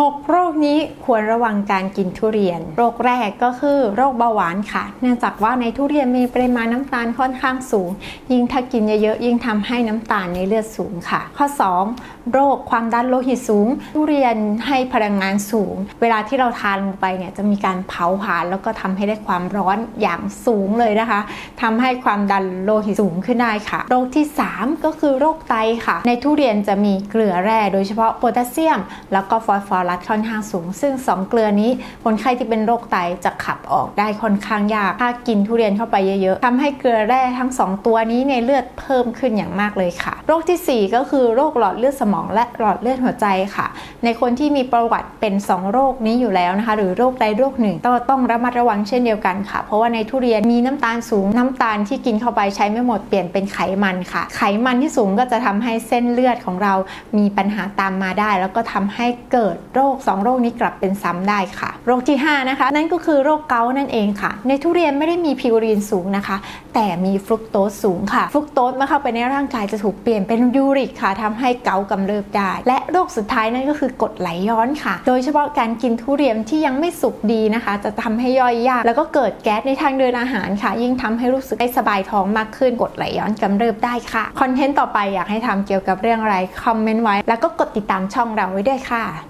6 โรคนี้ควรระวังการกินทุเรียน โรคแรกก็คือโรคเบาหวานค่ะ เนื่องจากว่าในทุเรียนมีปริมาณน้ำตาลค่อนข้างสูง ยิ่งถ้ากินเยอะๆยิ่งทำให้น้ำตาลในเลือดสูงค่ะ ข้อ 2 โรคความดันโลหิตสูง ทุเรียนให้พลังงานสูง เวลาที่เราทานลงไปเนี่ยจะมีการเผาผลาญแล้วก็ทำให้ได้ความร้อนอย่างสูงเลยนะคะทำให้ความดันโลหิตสูงขึ้นได้ค่ะ โรคที่ 3 ก็คือโรคไตค่ะ ในทุเรียนจะมีเกลือแร่โดยเฉพาะโพแทสเซียม แล้วก็ฟอสฟอรัรัสค่อนข้างสูง ซึ่ง 2 เกลือนี้คนไข้ที่เป็นโรคไตจะขับออกได้ค่อนข้างยาก ถ้ากินทุเรียนเข้าไปเยอะๆทำให้เกลือแร่ทั้ง 2 ตัวนี้ในเลือดเพิ่มขึ้นอย่างมากเลยค่ะ โรคทีสี่ 4 ก็คือโรคหลอดเลือดสมองและหลอดเลือดหัวใจค่ะ ในคนที่มีประวัติเป็น 2 โรคนี้อยู่แล้วนะคะ หรือโรคใดโรคหนึ่งก็ต้องระมัดระวังเช่นเดียวกันค่ะ เพราะว่าในทุเรียนมีน้ำตาลสูงน้ำตาลที่กินเข้าไปใช้ไม่หมดเปลี่ยนเป็นไขมันค่ะ ไขมันที่สูงก็จะทำให้เส้นเลือดของเรามีปัญหาตามมาได้ แล้วก็ทำให้เกิดโรค 2 โรคนี้กลับเป็นซ้ำได้ค่ะ โรคที่ 5 นะคะ นั่นก็คือโรคเกาต์นั่นเองค่ะ ในทุเรียนไม่ได้มีพิวรีนสูงนะคะ แต่มีฟรุกโตสสูงค่ะ ฟรุกโตสเมื่อเข้าไปในร่างกายจะถูกเปลี่ยนเป็นยูริกค่ะทำให้เกาต์กำเริบได้ และโรคสุดท้ายนั่นก็คือกรดไหลย้อนค่ะ โดยเฉพาะการกินทุเรียนที่ยังไม่สุกดีนะคะ จะทำให้ย่อยยาก แล้วก็เกิดแก๊สในทางเดินอาหารค่ะ ยิ่งทำให้รู้สึกไม่สบายท้องมากขึ้นกรดไหลย้อนกำเริบได้ค่ะคอนเทนต์ต่อไปอยากให้ทำเกี่ยวกับเรื่องอะไรคอมเมนต์ไว้ แล้วก็กดติดตามช่องเราไว้ด้วยค่ะ